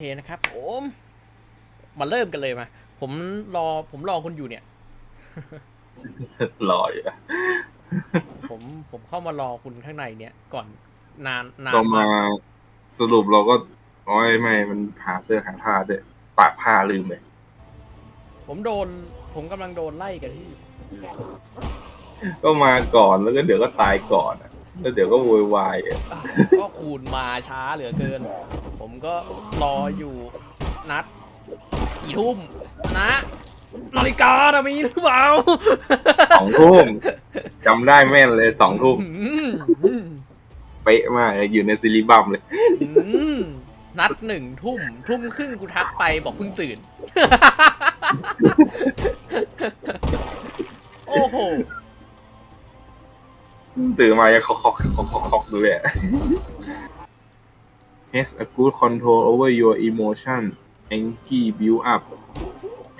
เคนะครับผมมาเริ่มกันเลยมา ผมรอผมรอคุณอยู่เนี่ย รออยู่อะผมผมเข้ามารอคุณข้างในเนี่ย ก่อนนานนานก็มามากสรุปเราก็โอ้ยไม่มันหาเสื้อหาผ้าด้วยตากผ้าลืมเลยผมโดน ผมกำลังโดนไล่กันที่ก็มาก่อนแล้วก็เดี๋ยวก็ตายก่อนอะ แล้วเดี๋ยวก็โวยวายอะก็คูณมาช้าเหลือเกิน ผมก็รออยู่นัด กี่ทุ่มนะนาฬิกาน่ะมีหรือเปล่าสองทุ่มจำได้แม่นเลยสองทุ่มอืมอืมเป๊ะมากเลยอยู่ในซิลิบัมเลย อืมนัดหนึ่งทุ่ม ทุ่มครึ่งกูทักไปบอกเพิ่งตื่น โอ้โห ตื่นมายังคอกคอกคอกคอกคอกดูเลยอะ has a good control over your emotion anger build up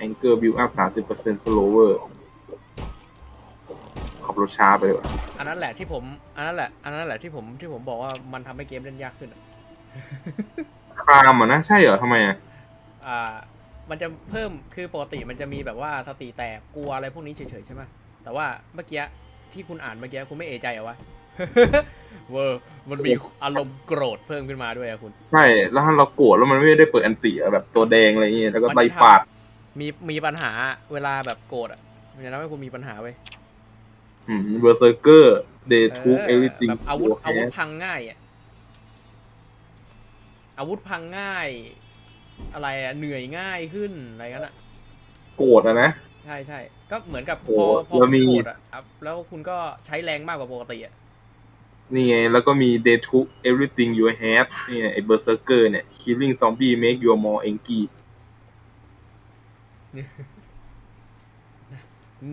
anger build up 30% slower ขับรถช้าไปเลยว่ะอันนั้นแหละที่ผม อันนั้นแหละ อันนั้นแหละที่ผมที่ผมบอกว่ามันทำให้เกมเล่นยากขึ้นอะครามอะนะ ใช่เหรอทำไมอะ อ่า มันจะเพิ่มคือปกติมันจะมีแบบว่าสติแตกกลัวอะไรพวกนี้เฉยๆใช่ไหมแต่ว่าเมื่อกี้ ที่คุณอ่านเมื่อกี้คุณไม่เอะใจเหรอวะ เวอร์มันมีอารมณ์โกรธเพิ่มขึ้นมาด้วยอะคุณใช่ แล้วถ้าเราโกรธแล้วมันไม่ได้เปิดอันตีอะแบบตัวแดงอะไรอย่างเงี้ยแล้วก็มันจะไล่ทำฟาด มีมีปัญหาเวลาแบบโกรธอะมันจะทำให้คุณมีปัญหาเว้ยอืมเบอร์เซอร์เกอร์เดทูเอลิติงแบบอาวุธอาวุธพังง่ายอะอาวุธพังง่าย อะไรอะเหนื่อยง่ายขึ้นอะไรกันอะโกรธอะนะ ใช่ใช่ก็เหมือนกับพโอ้อพอแล้วมี โกรธอะครับแล้วคุณก็ใช้แรงมากกว่าปกติอะนี่ไง แล้วก็มี They took everything you had นี่ไงไอ้เบอร์เซอร์เกอร์เนี่ย killing zombie make you more angry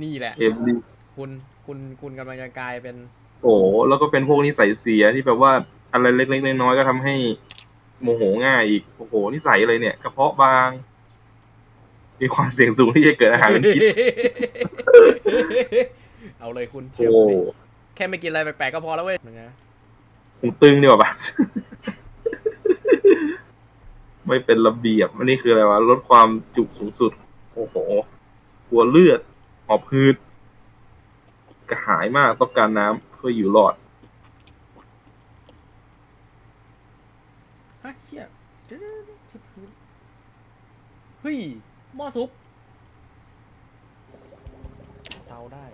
นี่แหละ every คุณคุณคุณกำลังจะกลายเป็น โอ้แล้วก็เป็นพวกนิสัยเสียที่แบบว่าอะไรเล็กๆน้อยๆก็ทำให้โมโหง่ายอีก โอ้โหนิสัยอะไรเนี่ย กระเพาะบาง มีความเสี่ยงสูงที่จะเกิดอาหารเป็นพิษเอาเลยคุณโอ้เชื่อผมดิแค่ไม่กินอะไรแปลกๆก็พอแล้วเว้ยนะหูตึงดีกว่าปะไม่เป็นระเบียบอันนี้คืออะไรวะลดความจุสูงสุด โอ้โหกลัวเลือดหอบพืชกระหายมากต้องการน้ำเพื่ออยู่รอด ฮะเชี่ยเดี๋ยวๆๆที่พื้นเฮ้ย หม้อซุป เตาได้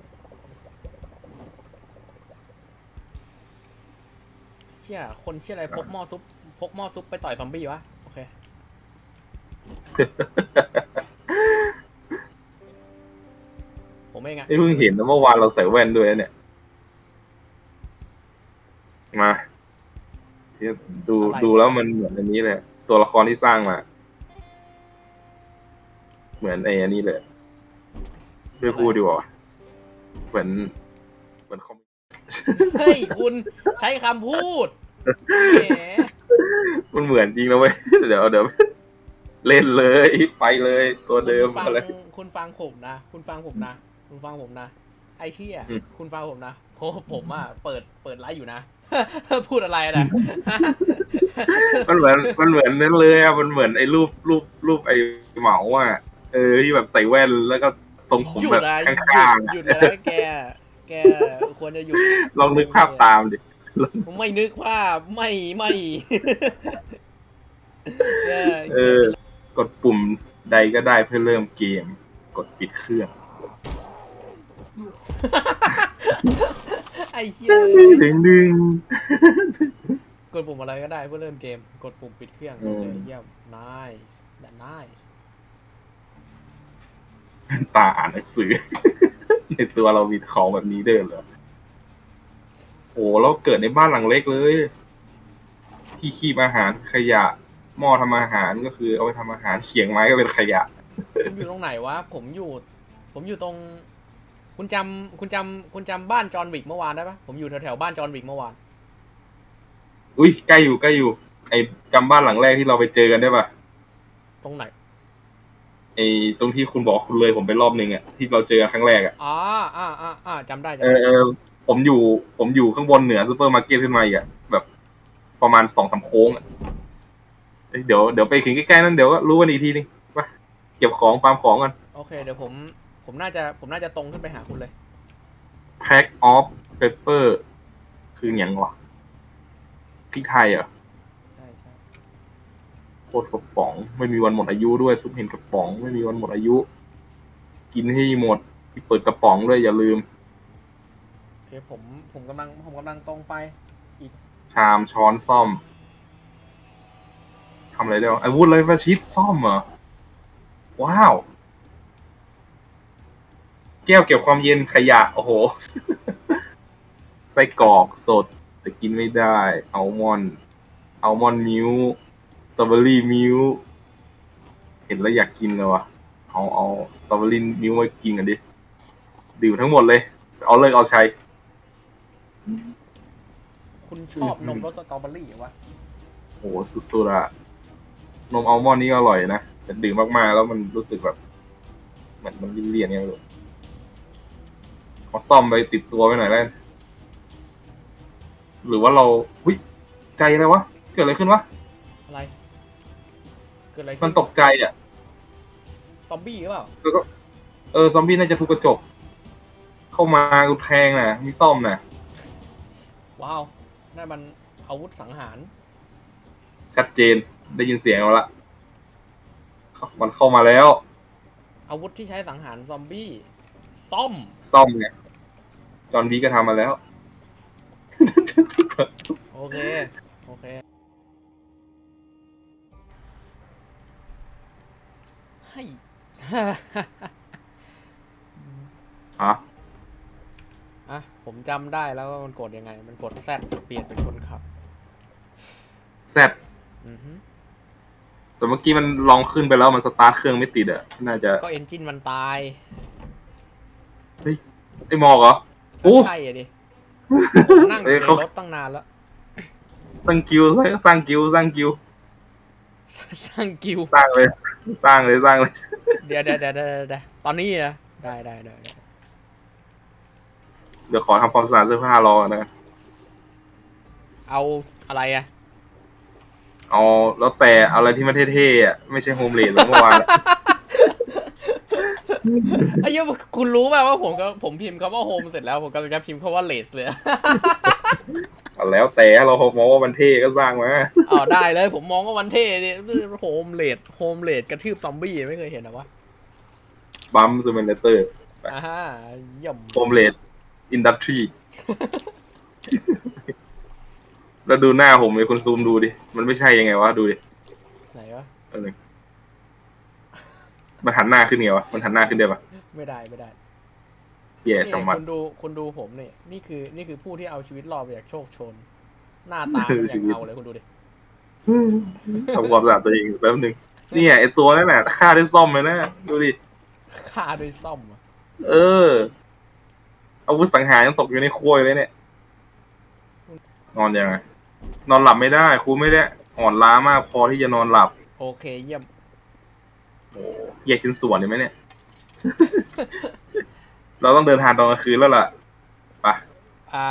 เชี่ย คนเชี่ยอะไรพกหม้อซุป พกหม้อซุปไปต่อยซอมบี้วะ โอเค ผมเองอะนี่เพิ่งเห็นนะเมื่อวานเราใส่แว่นด้วยนะเนี่ย มาเนี่ยดูดูแล้วมันเหมือนอันนี้เลย ตัวละครที่สร้างมา เหมือนไอ้อันนี้เลยไม่พูดดีกว่าเหมือน เหมือนคอมเฮ้ยคุณใช้คำพูดแหมมันเหมือนจริงนะเว้ยเดี๋ยวเดี๋ยวเล่นเลยไปเลยตัวเดิมคุณฟังอะไร คุณฟังผมนะ คุณฟังผมนะ คุณฟังผมนะ ไอ้เชี่ยอืม คุณฟังผมนะโหผมอะเปิดเปิดไลฟ์อยู่นะ พูดอะไรนะมันเหมือนมันเหมือนนั้นเลยอะมันเหมือนไอ้รูปรูปรูปไอ้เหมาอะ เออที่แบบใส่แว่นแล้วก็ทรงผมหยุแบดบนะหยุดข้างๆหยุอะดนะแก แกควรจะหยุดลองนึกภาพตามดิผมไม่นึกว่าไม่ไม่เออเออ กดปุ่มใดก็ได้เพื่อเริ่มเกม กดปิดเครื่องไอ้เชี่ยดึงดึง กดปุ่มอะไรก็ได้เพื่อเริ่มเกม กดปุ่มปิดเครื่องอืมโอเคเยี่ยมนายแต่นาย ตาอ่านหนังสือ ในตัวเรามีของแบบนี้เดินเหรอโอ้เราเกิดในบ้านหลังเล็กเลย ที่คีบอาหารขยะ หม้อทำอาหารก็คือเอาไปทำอาหารเขียงไม้ก็เป็นขยะ คุณอยู่ตรงไหนวะ ผมอยู่ ผมอยู่ตรง คุณจำคุณจำคุณจำบ้านจอห์นวิกเมื่อวานได้ปะผมอยู่แถวแถวๆบ้านจอห์นวิกเมื่อวาน อุ้ยใกล้อยู่ใกล้อยู่ ไอ้จำบ้านหลังแรกที่เราไปเจอกันได้ปะตรงไหน ไอ้ตรงที่คุณบอกคุณเลยผมไปรอบหนึ่งอะที่เราเจอกันครั้งแรกอะอ๋ออ่าอ่าอ่าจำได้จำเอได้อเออผมอยู่ผมอยู่ข้างบนเหนือซูเปอร์มาร์เก็ตขึ้นมาอีกอะแบบประมาณสองสามโค้งอะเอ้ยเดี๋ยวเดี๋ยวไปถึงใกล้ๆนั้นเดี๋ยวก็รู้กันอีกทีนึงไปเก็บของฟาร์มของกัน โอเค เดี๋ยวผม ผมน่าจะ ผมน่าจะตรงขึ้นไปหาคุณเลย pack of pepper คืออย่างวะพริกไทยเหรอะใช่ใช่ โคตรกระป๋อง ไม่มีวันหมดอายุด้วยซุปเห็นกระป๋อง ไม่มีวันหมดอายุ กินให้หมดเปิดกระป๋องด้วยอย่าลืม โอเคผมผมกำลังผมกำลังตรงไป ชามช้อนซ่อมทำอะไรได้วะอาวุธเลยฟาชิดซ่อมเหรอว้าว แก้วเก็บความเย็นขยะ โอ้โห ไส้กรอกสด แต่กินไม่ได้ อัลมอนด์อัลมอนด์มิล สตรอเบอรี่มิลเห็นแล้วอยากกินเลยวะเอาเอาสตรอเบอรี่มิลมากินกันดิดื่มทั้งหมดเลย เอาเลิกเอาใช้คุณชอบนมรสสตรอเบอรี่เหรอวะโอ้โหสุดๆอะนมอัลมอนด์นี่ก็อร่อยนะแต่ดื่มมากๆแล้วมันรู้สึกแบบเหมือนมันเลี่ยนๆไงไม่รู้ขอซ่อมไปติดตัวไว้หน่อยแล้วกันหรือว่าเราหุ้ยใจอะไรวะ เกิดอะไรขึ้นวะ อะไรเกิ ดอะไรมัขึ้นนตกใจอะ ซอมบี้หรือเปล่าแล้วก็ เออ ซอมบี้น่าจะทุบกระจก เข้ามากูแทงน่ะ มีซ่อมน่ะ ว้าวนั่นมันอาวุธสังหาร ชัดเจน ได้ยินเสียงเอาละ มันเข้ามาแล้ว อาวุธที่ใช้สังหารซอมบี้ซ่อมซ่อมไงจอห์นวีก็ทำมาแล้ว โอเค โอเค ให้ ฮะอะผมจำได้แล้วว่ามันกดยังไง มันกดแซดเปลี่ยนเป็นคนขับ แซดอือฮึแต่เมื่อกี้มันลองขึ้นไปแล้วมันสตาร์ทเครื่องไม่ติดอะน่าจะก็เอนจินมันตายไอ้หมอกเหรอ โอ้ ก็ใช่อะดิผมนั่งอเอ้ยยู่ในเขารถตั้งนานแล้วสร้างกิวสร้างกิวสร้างกิว สร้างกิว สร้างเลย สร้างเลยสร้างเลยเดี๋ยวเดี๋ยวเดี๋ยวเดี๋ยวเดี๋ยวตอนนี้นะได้ได้ได้ได้เดี๋ยวขอทำความสะอาดเสื้อผ้ารอก่อนนะเอาอะไรอะเอาแล้วแต่เอาอะไรที่มันเท่ๆอะไม่ใช่โฮมเลดเหมือนเมื่อวานอะไอ้เหี้ยคุณรู้ป่ะว่าผมก็ผมพิมพ์คำว่าโฮมเสร็จแล้วผมกำลังจะพิมพ์คำว่าเลสเลยเอาแล้วแต่เรามองว่ามันเท่ก็สร้างมาอ๋อได้เลย ผมมองว่าวันเท่เนี่ยโฮมเลดโฮมเลดกระทืบซอมบี้ไม่เคยเห็นนะวะบัมซูเมนเตอร์อ่าฮะเยี่ยมโฮมเลดอินดัสทรีแล้วดูหน้าผมเลยคุณซูมดูดิ มันไม่ใช่ยังไงวะ ดูดิ ไหนวะเออมันหันหน้าขึ้นไงวะ มันหันหน้าขึ้นได้ปะไม่ได้ไม่ได้ แย่นี่ชะมัดคุณดูคุณดูผมเนี่ยนี่คือนี่คือผู้ที่เอาชีวิตรอดไปจากโชคชน หน้าตามันยังเอาเลยคุณดูดิทำความสะอาดตัวเองแป๊บนึงเนี่ยไอตัวนั่นแหละฆ่าด้วยซ่อมเลยนะดูดิ ฆ่าด้วยซ่อมอะเออ อาวุธสังหารยังตกอยู่ในครัวอยู่เลยเนี่ย นอนยังไงนอนหลับไม่ได้ครูไม่ได้ อ่อนล้ามากพอที่จะนอนหลับโอเคเยี่ยม โอ้แยกชิ้นส่วนเลยไหมเนี่ย เราต้องเดินทางตอนกลางคืนแล้วล่ะไปอ่า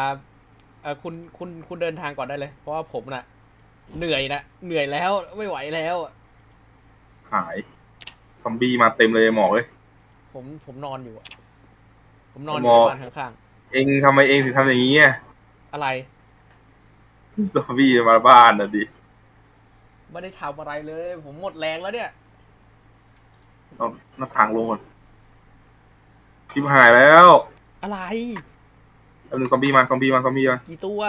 เออคุณคุณคุณเดินทางก่อนได้เลย เพราะว่าผมน่ะ เหนื่อยนะเหนื่อยแล้วไม่ไหวแล้วอะหาย ซอมบี้มาเต็มเลยหมอกเลยผมผมนอนอยู่อะผมนอนอหมยู่อในบ้านข้างเองทำไมเองถึงทำอย่างนี้อะๆอะไร ซอมบี้มาบ้านน่ะดิไม่ได้ทำอะไรเลย ผมหมดแรงแล้วเนี่ย เอาหน้าทางลงก่อน คลิปหายแล้วอะไรแล้วนึงซอมบี้มาซอมบี้มาซอมบี้มากี่ตัว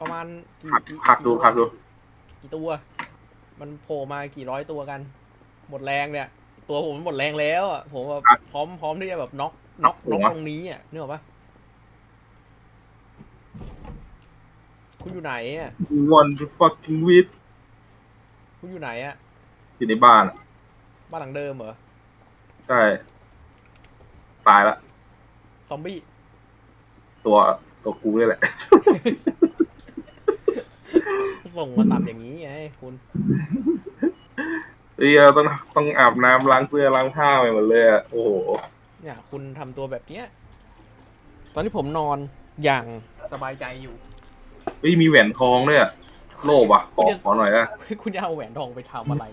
ประมาณกี่หักกี่หักดูตัวหักดูกี่ตัว มันโผล่มากี่ร้อยตัวกัน หมดแรงเนี่ย ตัวผมมันหมดแรงแล้วอะผมแบบพร้อมพร้อมที่จะแบบน็อกน็อกน็อกตรงนี้อะนึกออกปะคุณอยู่ไหนอะวันทู fucking with คุณอยู่ไหนอะอยู่ในบ้านอะบ้านหลังเดิมเหรอ ใช่ ตายละ ซอมบี้ ตัวตัวกูนี่แหละ ส่งมาต่ำอย่างนี้ไงคุณเอ้ยต้องต้องอาบน้ำล้างเสื้อล้างผ้าไปหมดเลยอะโอ้โห เนี่ยคุณทำตัวแบบเนี้ย ตอนที่ผมนอนอย่างสบายใจอยู่ เฮ้ยมีแหวนทองด้วยอะโลภอะขอขอหน่อยละคุณจะเอาแหวนทองไปทำอะไร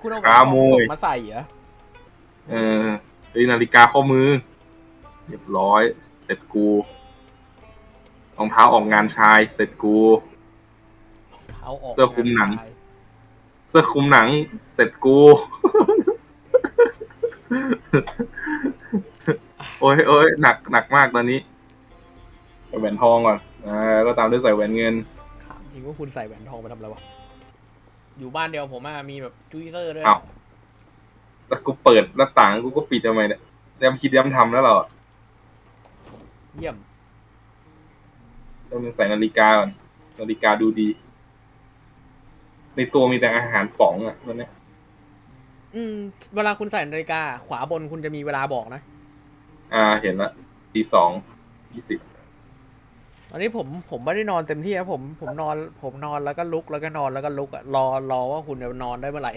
คุณเอาแหวขานทโมองยสดมาใส่เหรอ เออเฮ้ยนาฬิกาข้อมือ เรียบร้อย เสร็จกูรองเท้าออกงานชาย เสร็จกูเท้าออกเสื้อคลุมหนังชายเสื้อคลุมหนัง เสร็จกู โอ้ยโอ้ยหนักหนักมากตอนนี้ใส่แหวนทองก่อนอ่าแล้วก็ตามด้วยใส่แหวนเงิน ถามจริงว่าคุณใส่แหวนทองไปทำอะไรวะ อยู่บ้านเดียวผมอะมีแบบจุยเซอร์ด้วย อ้าว แล้วกูเปิดหน้าต่างกูก็ปิดทำไมเนี่ยย้ำคิดย้ำทำแล้วเราอะเยี่ยมต้องใส่นาฬิกาก่อนนาฬิกาดูดี ในตัวมีแต่อาหารป๋องอะตอนเนี้ยอืม เวลาคุณใส่นาฬิกา ขวาบนคุณจะมีเวลาบอกนะ อ่าเห็นละตีสองยี่สิบตอนนี้ผมผมไม่ได้นอนเต็มที่นะผมผมนอน ผมนอนแล้วก็ลุกแล้วก็นอนแล้วก็ลุกอะรอรอว่าคุณจะนอนได้เมื่อไหร่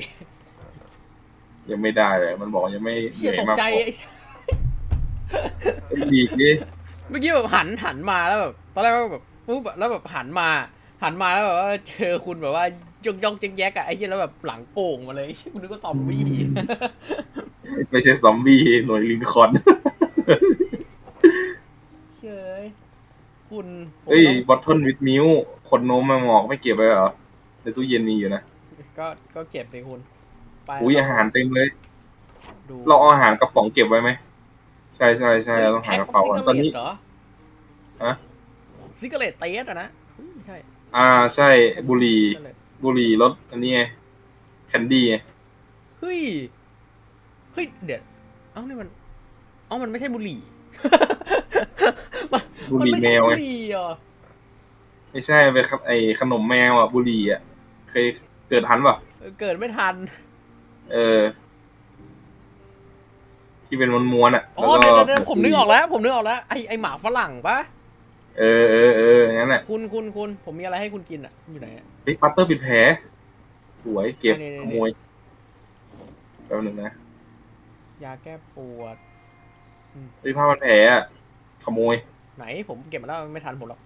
ยังไม่ได้เลย มันบอกยังไม่เชี่ยหนื่ตอยกมากใจพอไอ้ดีดิเมื่อกี้แบบหันหันมาแล้วแบบตอนแรกก็แบบปุ๊บอะแล้วแบบหันมา หันมาแล้วแบบว่าเจอคุณแบบว่ายกยกแจ๊กแยกอะไอ้เชี่ยแล้วแบบหลังโก่งมาเลยคุณนึกว่าซอมบี้ไม่ใช่ซอมบี้หน่วยลิงคอล์นเชยคุณผมเฮ้ยต้องบอทเทิลวิดมิลคนนมมาหมอกไม่เก็บไปเหรอในตู้เย็นมีอยู่นะก็ก็เก็บไปคุณ ไปอุ้ยอาหารเต็มเลย ดูเราเอาอาหารกระป๋องเก็บไว้ไหมใช่ใช่ใช่เราต้องหากระเป๋าก่อนตอนนี้เหรอฮะ ซิกเกอร์เลตเตสอะนะเฮ้ยไม่ใช่อ่าใช่บุหรี่ซิกเกอร์เลตบุหรี่รสอันนี้ไงแคนดี้ไงเฮ้ย เฮ้ย เดี๋ยว เอ้านี่มัน เอ้ามันไม่ใช่บุหรี่ มันบุหรี่นแมไใช่วบุไง หรี่เหรอ ไม่ใช่เป็นไอขนมแมวอะบุหรี่อะ เคยเกิดทันป่ะเออเกิดไม่ทัน เออ ที่เป็นม้วนๆอะอ๋อแล้วเดี๋ยวก็เดี๋ยวเดี๋ยวผมนึกออกแล้ว ผมนึกออกแล้วไอไอหมาฝรั่งปะเออเออเอออย่างนั้นแหละคุณคุณคุณผมมีอะไรให้คุณกินอะอยู่ไหนอะเฮ้ยปัตเตอร์ปิดแผลสวยเก็บนี่ๆๆขโมยแป๊บหนึงนะยาแก้ปวดเฮ้ยผ้าพันแผลอะขโมย ไหนผมเก็บมาแล้วไม่ทันผมหรอก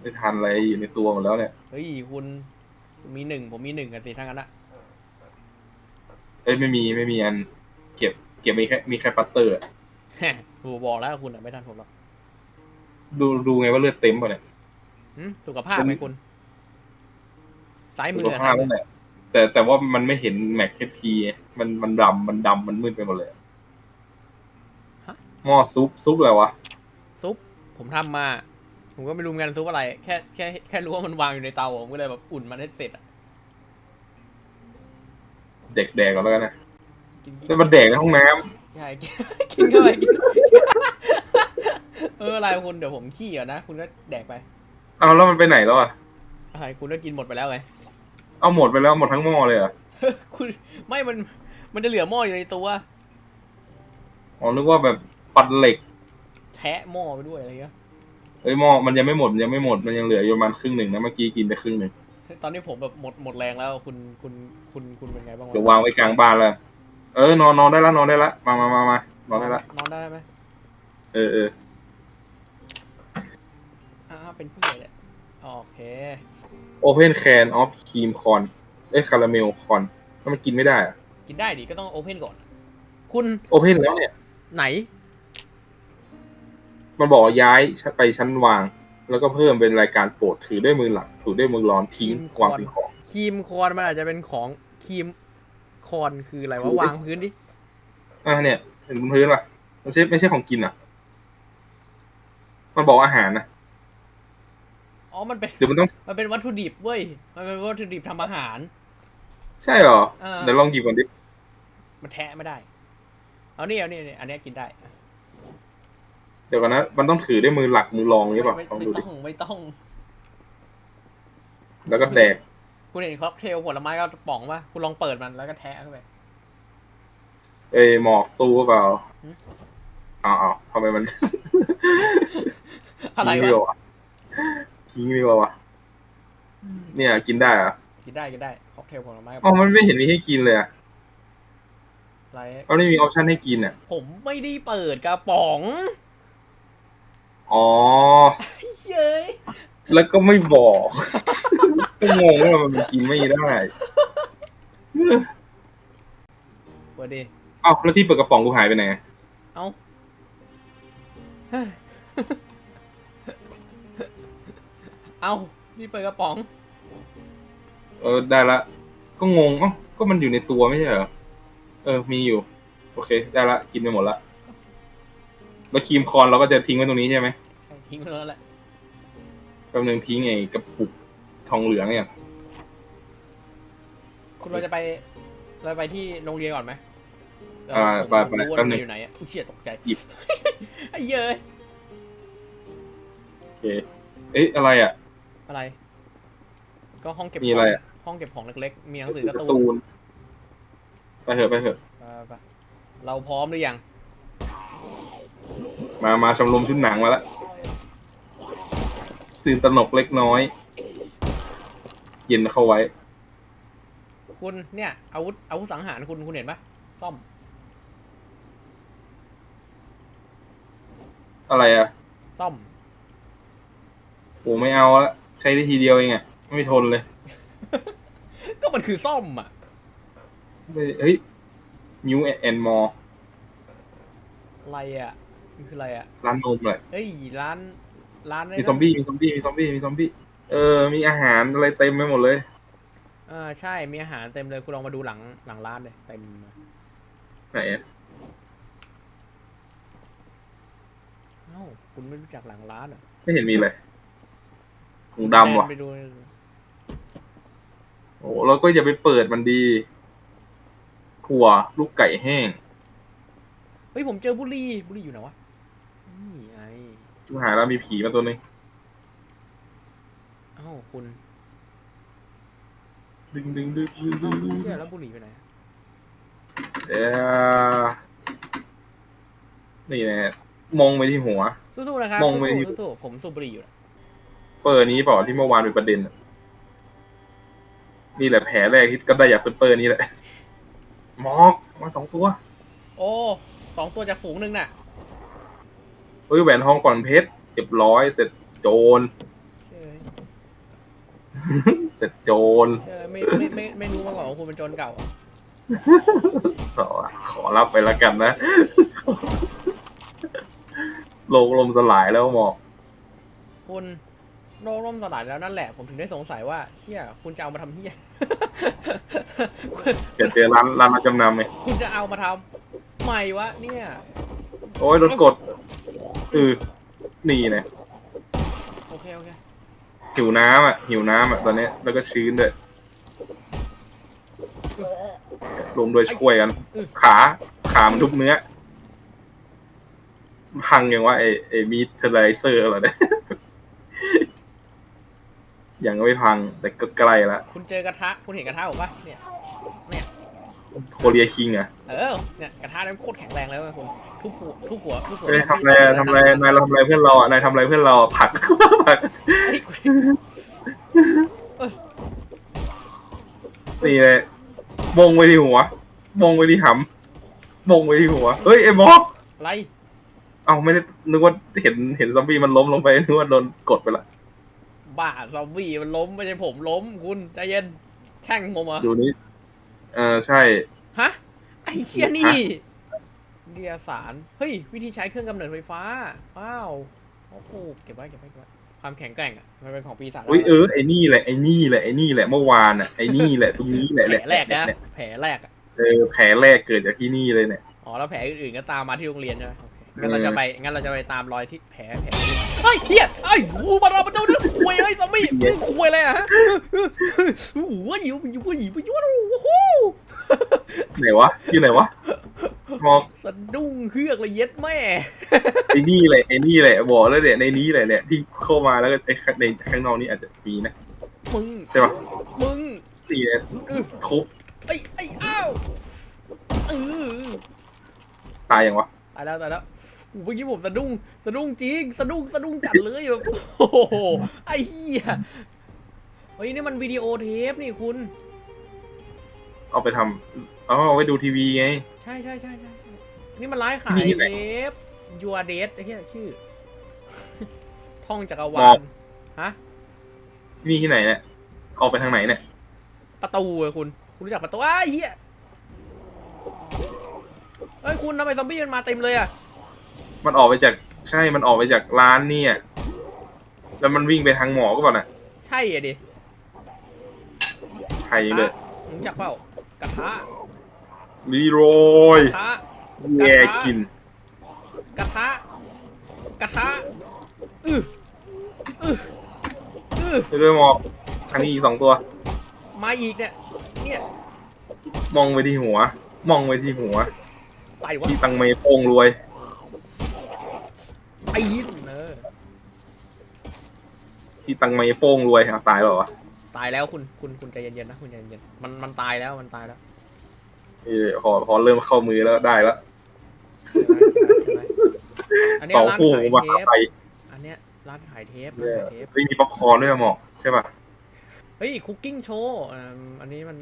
ไม่ทันอะไรอยู่ในตัวหมดแล้วเนี่ยเฮ้ยคุณคุณมีหนึ่งผมมีหนึ่งกันสิทั้งนั้นอะ เอ้ยไม่มีไม่มีอัน เก็บ เก็บมีแค่มีแค่ปัตเตอร์อะผมบอกแล้วคุณอะไม่ทันผมหรอกดูดูไงว่าเลือดเต็มป่ะเนี่ยหึสุขภาพไหมคุณซ้ายมืสุอขอะภาพซ้ายมืนั่อนแหละแต่แต่ว่ามันไม่เห็นแม็กเฮดพีมันมันดำมันดำมันมืดไปหมดเลยหม้อซุปซุปอะไรวะซุปผมทำมา ผมก็ไม่รู้เหมือนกันซุปอะไร แค่แค่แค่รู้ว่ามันวางอยู่ในเตาผมก็เลยแบบอุ่นมันให้เสร็จอะ เด็กแดกก่อนแล้วกันนะกินกินแล้วมันแดกในห้องน้ำใช่กินกินเข้าไปกินเอออะไรคุณเดี๋ยวผมขี้ก่อนนะ คุณก็แดกไปเอาแล้วมันไปไหนแล้วอะ อะไรคุณก็กินหมดไปแล้วไง เอาหมดไปแล้วหมดทั้งหม้อเลยเหรอคุณไม่มันมันจะเหลือหม้ออยู่ในตัว อ๋อนึกว่าแบบปัดเหล็กแทะหม้อไปด้วยอะไรเงี้ยเอ้ยหม้อมันยังไม่หมดมันยังไม่หมดมันยังเหลืออยู่ประมาณครึ่งหนึ่งนะเมื่อกี้กินไปครึ่งหนึ่ง ตอนนี้ผมแบบหมดหมดแรงแล้วคุณคุณคุณคุณเป็นไงบ้างวะเดี๋ยววางไว้กลางบ้านแล้วเออนอนนอนได้แล้วนอนได้แล้วมามามามานอนได้แล้วนอนได้ไหมเออเอออ่าเป็นที่เลยโอเค Open can of cream corn เอ้ยคาราเมลคอนแล้วมันกินไม่ได้อะกินได้ดิก็ต้องโอเพนก่อน คุณ Open แล้วเนี่ย ไหน มันบอกว่าย้ายไปชั้นวาง แล้วก็เพิ่มเป็นรายการโปรดถือด้วยมือหลักถือด้วยมือร้อนทิ้ง Cream วาง corn สิ่งของ ครีมคอนมันอาจจะเป็นของครีมคอนคืออะไรวะวางพื้นดิอะเนี่ยเห็นบนพื้นป่ะไม่ใช่ไม่ใช่ของกินอะ มันบอกอาหารนะอ๋อมันเป็นเดี๋ยวมันต้องมันเป็นวัตถุดิบเว้ยมันเป็นวัตถุดิบทำอาหาร ใช่เหรออ่าเดี๋ยวลองหยิบก่อนดิมันแทะไม่ได้ เอานี่เอานี่นี่อันเนี้ยกินได้ เดี๋ยวก่อนนะ มันต้องถือด้วยมือหลักมือรองหรือเปล่าไม่ลองไม่ดูดิ ต้องไม่ต้อง แล้วก็แดก คุณเห็นค็อกเทลผลไม้ก็ป๋องปะคุณลองเปิดมันแล้วก็แทะเข้าไป เอ้ยหมอกสู้เปล่าหืม อ้าวอ้าวทำไมมันอะไรทิ้งดีกวะว่าทิ้งดีกว่าวะเนี่ย กินได้เหรอะกินได้กินได้ค็อกเทลผลไม้กับอ๋อมันไม่เห็นมีให้กินเลยอะอะไร มันไม่มีออปชั่นให้กินอะผมไม่ได้เปิดกระป๋อง อ๋อ เย้ยแล้วก็ไม่บอก ก็งงว่ามันกินไม่ได้เปิดดิเอ้าแล้วที่เปิดกระป๋องกูหายไปไหนเอ้าเฮ้ยเอ้านี่เปิดกระป๋อง เออได้ละ ก็งงเอ้าก็มันอยู่ในตัวไม่ใช่เหรอ เออ มีอยู่ โอเค ได้ละ กินไปหมดละ แล้วครีมคอนเราก็จะทิ้งไว้ตรงนี้ใช่ไหมใช่ ทิ้งไปแล้วแหละแป๊บนึงทิ้งไอ้กระปุกทองเหลืองเนี่ยคุณเราจะไปเราไปที่โรงเรียนก่อนไหมเอ่าผมไปไปรู้ว่าแป๊บโรงนึงเรียนอยู่ไหนอะอุ้ยเชี่ยตกใจหยิบ ไอ้เหี้ยเอ้ยโอเค เอ๊ะอะไรอะ อะไร ก็ห้องเก็บมีอะไรของอะ ห้องเก็บของเล็กๆ มีหนังสือการ์การ์ตูตูนนไปเถอะไปเถอะ ไปไปเราพร้อมหรือยัง มามาชมรมชุดหนังมาแล้ว ตื่นตระหนกเล็กน้อย เย็นเข้าไว้ คุณเนี่ยอาวุธอาวุธสังหารคุณคุณเห็นปะซ่อมอะไรอะซ่อมโอ้ไม่เอาละใช้ได้ทีเดียวเองอะ ไม่ทนเลย ก็มันคือซ่อมอะไม่เฮ้ยมิวแอนมออะไรอะมันคืออะไรอะร้านนมเลยเอ้ยร้าน ร้านมีซอมบี้มีซอมบี้มีซอมบี้มีซอมบี้เออมีอาหารอะไรเต็มไปหมดเลยเออใช่มีอาหารเต็มเลยคุณลองมาดูหลังหลังร้านเลยเต็มเลยไหนอะเอ้าคุณไม่รู้จักหลังร้านเหรอไม่เห็นมีเลยถุงดำว่ะเนไปดูโอ้แล้วก็อย่าไปเปิดมันดีถั่วลูกไก่แห้งเฮ้ยผมเจอบุหรี่บุหรี่อยู่ไหนวะนี่ ไงทุหาแล้วมีผีมาตัวหนึงเอ้าคุณดึงดึงดึงดึงดึเอ้างดึงเชื่อแล้วบุหรี่ไปไหนเดี๋ยวนี่แหละมองไปที่หัว สู้ๆนะครับมองไป สู้ๆสู้ๆผมสูบบุหรี่อยู่นะเปิดนี้เปล่าที่เมื่อวานเป็นประเด็นอะนี่แหละแผลแรกที่ก็ได้จากซุปเปอร์นี่แหละ มอกมาสองตัว โอ้สองตัวจากฝูงหนึ่งน่ะ เฮ้ยแหวนทองก่อนเพชรเรียบร้อยเสร็จโจร เชื่อเสร็จโจรเชื่อไม่ไม่ไม่ไม่รู้มาก่อนว่าคุณเป็นโจรเก่าอะขอขอรับไปละกันนะ โลกลมสลายแล้วหมอกคุณโลกล่มสลายแล้วนั่นแหละ ผมถึงได้สงสัยว่าเชี่ยคุณจะเอามาทำเฮีย เดี๋ยวเจอร้านร้านรับจำนำไงคุณจะเอามาทำใหม่วะเนี่ย โอ้ยรถกดเออนี่นะโอเคโอเคหิวน้ำอะ หิวน้ำอะตอนนี้ แล้วก็ชื้นด้วยรวมด้วยช่วยกัน ขา ขามันทุบเนื้อ พังยังว่าไอไอมีเทอร์ไลเซอร์อะไรเนี่ยยังไม่พังแต่ก็ใกล้ละ คุณเจอกระทะ คุณเห็นกระทะผมปะเนี่ย เนี่ย โคเรียคิงอะ เออ เนี่ยกระทะนั้นโคตรแข็งแรงเลยเว้ยคุณ ทุบหัวทุบหัวทุบหัวเอ้ยทำอะไรอะทำอะไรนายเราทำอะไรเพื่อนเราอะนายทำอะไรเพื่อนเราอะผลักผลักเอ้ยคุณนี่เลยมงไปที่หัวมงไปที่หำมงไปที่หัวเฮ้ยไอ้มอกอะไรเอ้าไม่ได้นึกว่าเห็นเห็นซอมบี้มันล้มลงไปนึกว่าโดนกดไปละบ้าซอมบี้มันล้มไม่ใช่ผมล้มคุณใจเย็นแช่งผมเหรอดูนี้เออใช่ฮะไอ้เชี่ยนี่ เดียสารเฮ้ย วิธีใช้เครื่องกำเนิดไฟฟ้า ว้าวโอ้โหเก็บไว้เก็บไว้เก็บไว้ความแข็งแกร่งอะ มันเป็นของปีศาจอุ้ยเออไอ้นี่แหละไอ้นี่แหละไอ้นี่แหละเมื่อวานอะไอ้นี่แหละตรงนี้แหละแผลแรกนะเนี่ยแผลแรกอะเออแผลแรกเกิดจากที่นี่เลยเนี่ยอ๋อแล้วแผลอื่นๆก็ตามมาที่โรงเรียนใช่ไหมโอเคงั้นเออเราจะไปงั้นเราจะไปตามรอยที่แผลแผลเฮ้ยเฮียไอ้หูมาเราเจ้าเรื่องคุยไอ้ซอมบี้มึงคุยอะไรอะฮะโอ้โหหิวหิวหิวหิวโอ้โหไหนวะอยู่ไหนวะ มอกสะดุ้งเฮือกเลยเย็ดแม่ไอ้นี่แหละไอ้นี่แหละบอกแล้วเนี่ยในนี้แหละเนี่ยที่เข้ามาแล้วก็ไอ้ข้างในข้างนอกนี่อาจจะมีนะมึงใช่ปะมึงนี่เนี่ยเออทุบไอ้ไอ้อ้าวเออตายยังวะตายแล้วตายแล้วโอ้โหเมื่อกี้ผมสะดุ้งสะดุ้งจริงสะดุ้งสะดุ้งจัดเลยแบบโอ้โหไอ้เหี้ยเฮ้ยนี่มันวิดีโอเทปนี่คุณ เอาไปทำเอาเอาไปดูทีวีไงใช่ใช่ใช่ใช่ใช่นี่มันร้านขายมีที่ไหนเทปยัวเดสไอ้เหี้ยชื่อ ท่องจักรวาบอลกฮะ ที่นี่ที่ไหนเนี่ยออกไปทางไหนเนี่ยประตูอะคุณ คุณรู้จักประตูอ้ายเฮียเฮ้ยคุณทำไมซอมบี้มันมาเต็มเลยอะมันออกไปจากใช่มันออกไปจากร้านเนี่ยแล้วมันวิ่งไปทางหมอก็เปล่าน่ะใช่อะดิใครเลย รู้จักเปล่ากระทะ ลีโรยกระทะแยคิน กระทะกระทะอืออืออือไปด้วยหมอกทางนี้อีกสองตัว มาอีกเนี่ยเนี่ยมองไปที่หัว มองไปที่หัวไตวะที่ตังเมโป้งรวยไอ้ยินเออที่ตังเมโป้งรวยอะตายแล้วเหรอวะตายแล้วคุณคุณคุณใจเย็นๆนะคุณใจเย็นๆมันมันตายแล้วมันตายแล้ว เออพอพอเริ่มเข้ามือแล้วได้แล้วอันเนี้สองร้านคู่ขายมาเทปไปอันเนี้ยร้านขายเทปเนี่ร้านขายเทปเฮ้ยมีป๊อปคอร์นด้วยอะหมอกใช่ป่ะเฮ้ยคุกกิ้งโชว์อันนี้มัน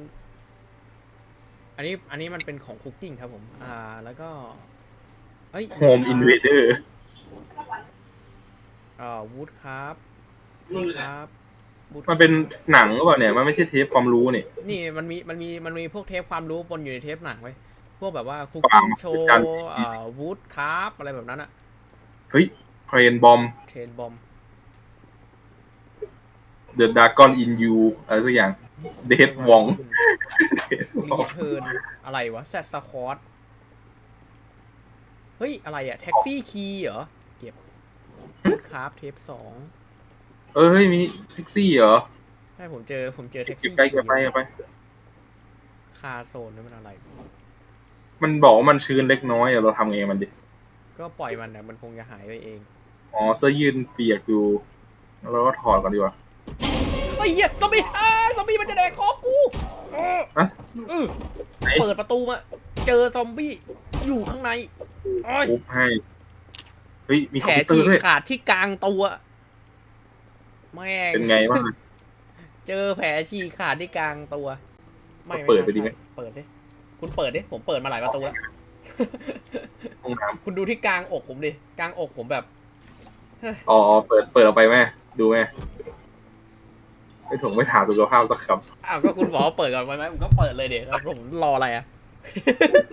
อันนี้อันนี้มันเป็นของคุกกิ้งครับผม อ่า แล้วก็เอ้ยโฮมอินเวเดอร์อ่าวูดครับวูดครับ มันเป็นหนังหรือเปล่าเนี่ย มันไม่ใช่เทปความรู้นี่นี่มันมีมันมีมันมีพวกเทปความรู้ปนอยู่ในเทปหนังไว้ยพวกแบบว่าคุกฟักิ้งงโชว์การอ่าวูดครับอะไรแบบนั้นอะเฮ้ยเพรนบอมเทรนบอมเดอะดากอนอินยูอะไรสักอย่างเดดวองรีเทิร์นอะไรวะแซดสคอตเฮ้ย อะไรอะแท็กซี่คีย์เหรอ เก็บวูดครับเทปสอง เออเฮ้ยมีแท็กซี่เหรอใช่ผมเจอผมเจอแท็กเก็บซี่ไปเก็บไปเก็บไป คาโซนนี่มันอะไร มันบอกว่ามันชื้นเล็กน้อยอะเราทำไงมันดิ ก็ปล่อยมันนะมันคงจะหายไปเองอ๋อเสื้อยืดเปียกอยู่แล้วเราก็ถอดก่อนดีกว่า ไอ้ยเหี้ยซอมบี้อ้าซอมบี้มันจะแดกคอกูเออฮะ เออไหนเปิดประตูมา เจอซอมบี้อยู่ข้างในโอ้ยปุ๊บให้ เฮ้ยมีคแผอลมพิวเตอฉีร์กด้วยขาดที่กลางตัว แม่งเป็นไงบ้าง เจอแผลฉีกขาดที่กลางตัว ไม่เปิดม่ไปดิไหมใช่เปิดดิคุณเปิดดิผมเปิดมาหลายประตูแล้ว ห้องน้คุณดูที่กลางอกผมดิกลางอกผมแบบำอ๋อเปิดเปิดออกไปแม่ดูแม่ไม่ถงไม่ถามสุขภาพสักคอ้าวก็คุณบอกว่าเปิดก่อนไว้ไหมผมก็เปิดเลยเดี๋ยวผมรออะไรอะ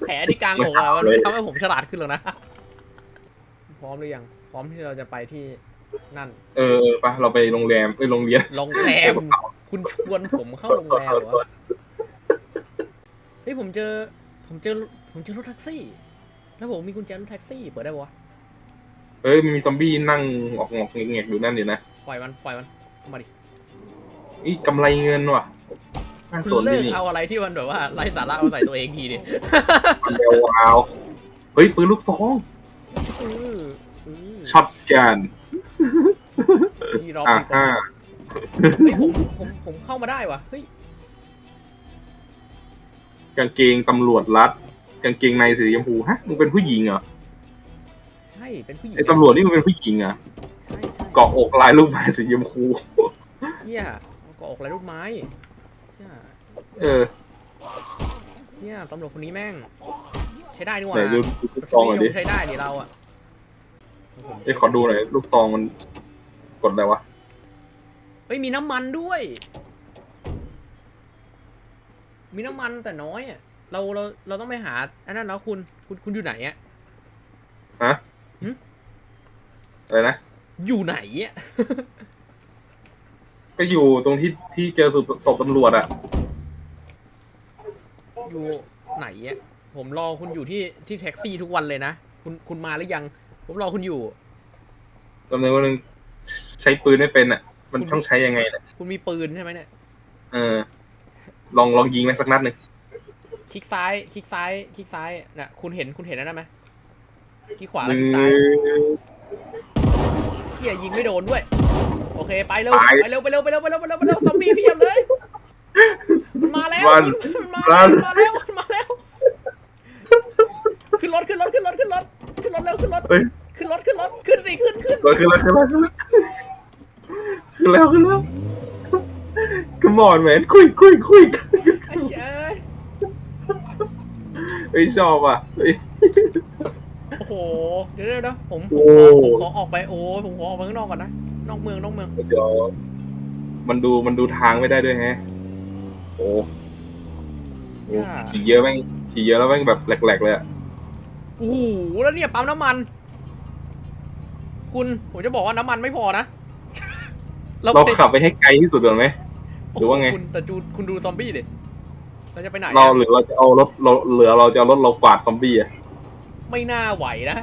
แผลที่กลางอกอะมันไม่ทำให้ผมฉลาดขึ้นหรอกนะ พร้อมหรือยัง พร้อมที่เราจะไปที่ นั่นำเออเออไปเราไปโรงแรมไปโรงเรียนโรงแรม คุณชวนผมเข้าโรงแรมเหรอวะเฮ้ยผมเจอ ผมเจอ ผมเจอรถแท็กซี่ แล้วผมมีกุญแจรถแท็กซี่เปิดได้ปะวะเอ้ยมีซอมบี้นั่งออกงอกเงียกๆอยู่นั่นอยู่นะปล่อยมัน ปล่อยมันเอามาดิ อีกำไรเงินว่ะน่าคุสณนเลิดีกนี่เอาอะไรที่มันแบบว่าไร้สาระเอาใส่ตัวเองทีดิเดววาวเฮ้ยปืนลูกซองเออเออช็อตกัน ที่รออ่ามีคนห้าเฮ้ยผมผมผมเข้ามาได้วะเฮ้ยกางเกงตำรวจรัด กางเกงในสีชมพูฮะมึงเป็นผู้หญิงเหรอใช่เป็นผู้หญิงไอ้ตำรวจนี่มึงเป็นผู้หญิงเหรอใช่ใช่เกาะอกลายลูกไม้สีชมพูเชี่ยก็ออกลายรูปไม้เชี่ยเออเชี่ยตำรวจคนนี้แม่ง ใช้ได้นี่หว่าไหนดูลูกซองหน่อยดิใช้ได้ดิเราอะไอ้ยขอดูหน่อยลูกซองมันก ดอะไรวะ เฮ้ยมีน้ำมันด้วย มีน้ำมันแต่น้อยอะเราเราเราต้องไปหาอันนั้นแล้วคุณคุณคุณอยู่ไหนอะฮะหึ อะไรนะ อยู่ไหนอะก็อยู่ตรงที่ที่เจอศพศพตำรวจอะอยู่ไหนอะผมรอคุณอยู่ที่ที่แท็กซี่ทุกวันเลยนะ คุณคุณมาหรือยัง ผมรอคุณอยู่ ตำรวจคนหนึง ใช้ปืนไม่เป็นอะมันต้องใช้ยังไงเนี่ยคุณมีปืนใช่ไหมเนี่ย เออ ลองลองยิงไหมสักนัดหนึ่งคลิกซ้าย คลิกซ้าย คลิกซ้ายน่ะ คุณเห็น คุณเห็นนั่นไหมคลิกขวาหแล้วนึ่คงลิกซ้ายเชี่ยยิงไม่โดนด้วย โอเค ไปเร็วตายไปเร็ว ไปเร็ว ไปเร็ว ไปเร็ว ไปเร็ว ไปเร็ว ซอมบี้เพียบเลย มันมาแล้ววันมันมาวัแล้วนมันมาแล้ว มันมาแล้ว ขึ้นรถ ขึ้นรถ ขึ้นรถ ขึ้นรถ ขึ้นรถเร็ว ขึ้นรถเฮ้ยขึ้นรถ ขึ้นรถ ขึ้นสิขึ้นขึ้นรถขึ้นแล้วขึ้นแล้วขึ้นแล้ว ขึ้นแล้วขึ้นแล้ว Come on man คุยคุยคุยไอ้เชี่ยเฮ้ยชอบอะเฮ้ย โอ้โห เดี๋ยวเดี๋ยวเดี๋ยวผมผโอ้มขอผมขอออกไปโอ้ยผมขอออกไปข้างนอกก่อนนะ นอกเมืองนอกเมือง เดี๋ยวมันดูมันดูทางไม่ได้ด้วยแฮะ โอ้โหเนี่ยขี่เยอะแม่งขี่เยอะแล้วแม่งแบบแหลกๆเลยอะโอ้โหแล้วเนี่ยปั๊มน้ำมัน คุณผมจะบอกว่าน้ำมันไม่พอนะ เราไปขับไปให้ไกลที่สุดก่อนไหม หรือว่าไงโโคุณแต่จูคุณดูซอมบี้ดิเราจะไปไหนอะเราหรือเราจะเอารถเราเหลือเราจะเอารถเรากวาดซอมบี้อะไม่น่าไหวนะ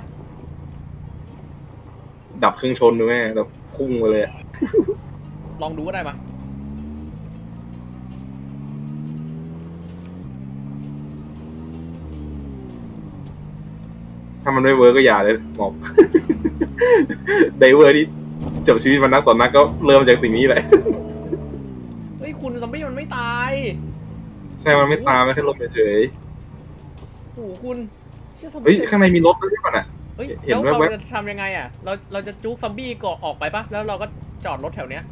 ดับเครื่องชนดูแม่แบบพุ่งไปเลยอะลองดูก็ได้มาถ้ามันไม่เวิร์กก็อย่าเลยหมอบไดเวอร์ที่ จบชีวิตมันนักต่อนนักก็เริ่มจากสิ่งนี้แหละ เฮ้ยคุณซอมบี้มันไม่ตายใช่ มันไม่ตามมันแค่ลมเฉยโอ้โหคุณเชื่อซอมๆเฮ้ย บี้ข้างในมีรถด้วยก่อนอะ เฮ้ยเห็นแล้วแว๊บๆ เราจะทำยังไงอะ เราเราจะจุกซอมบี้ก่อออกไปปะแล้วเราก็จอดรถแถวเนี้ย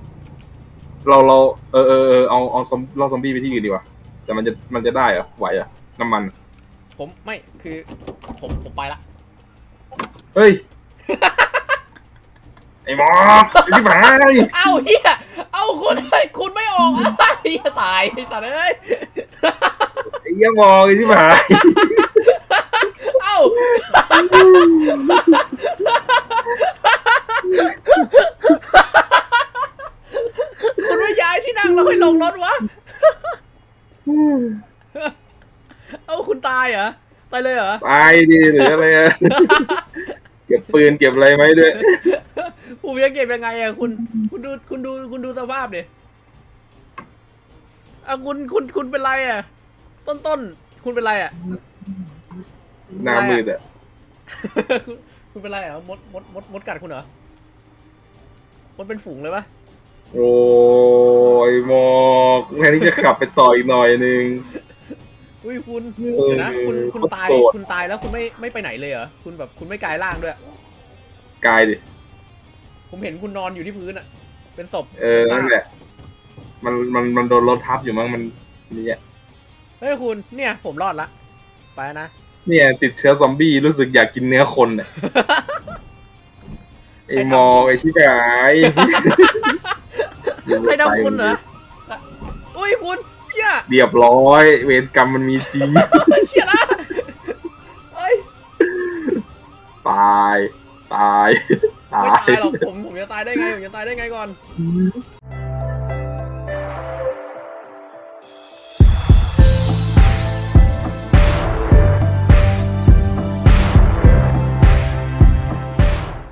เราเราเออเออเออเอาเอาซอมเราซอมบี้ไปที่อื่นดีกว่า แต่มันจะมันจะได้เหรอไหวเหรอน้ำมัน ผมไม่คือผมผมไปละ เฮ้ยไอ้หมอกไอ้ที่หมายเอ้าเฮียเอ้าคุณเฮ้ยคุณไม่ออกอะเฮียตายไอ้สัตว์เอ้ยไอ้เหี้ยหมอกไอ้ที่หมายเอ้าคุณไม่ย้ายที่นั่งแล้วค่อยลงรถวะเอ้าคุณตายเหรอตายเลยเหรอ ตายดิหรืออะไรอะเก็บปืนเก็บอะไรไหมด้วยผมจะเก็บยังไงอะคุณ คุณดูคุณดูคุณดูสภาพดิอะคุณคุณคุณเป็นไรอะต้นต้นคุณเป็นไรอะ หน้ามืดอะคุณคุณเป็นไรเหรอมดมดมดมดกัดคุณเหรอมดเป็นฝูงเลยปะโอ้ยหมอกแทนที่จะขับไปต่ออีกหน่อยนึง อุ้ยคุณเออเดี๋ยวนะคุณคุณโคตรตายโกรธ คุณตายแล้วคุณไม่ไม่ไปไหนเลยเหรอคุณแบบคุณไม่กลายร่างด้วย กายดิ ผมเห็นคุณนอนอยู่ที่พื้นอะเป็นศพเออนั่นแหละมันมันมันโดนรถทับอยู่มั้งมันเนี่ยเฮ้ยคุณเนี่ยผมรอดละ ไปนะ เนี่ย ติดเชื้อซอมบี้รู้สึกอยากกินเนื้อคนเนี่ยไอ้ใครทำหมอกไอ้ชิบหายใครทำคุณเหรออุ้ยคุณเชี่ยเรียบร้อย เวรกรรมมันมีจริงเชี่ยละเอ้ยตาย ตายตา ไม่ยตายหรอกผมผมจะตายได้ไงผมจะตายได้ไงก่อน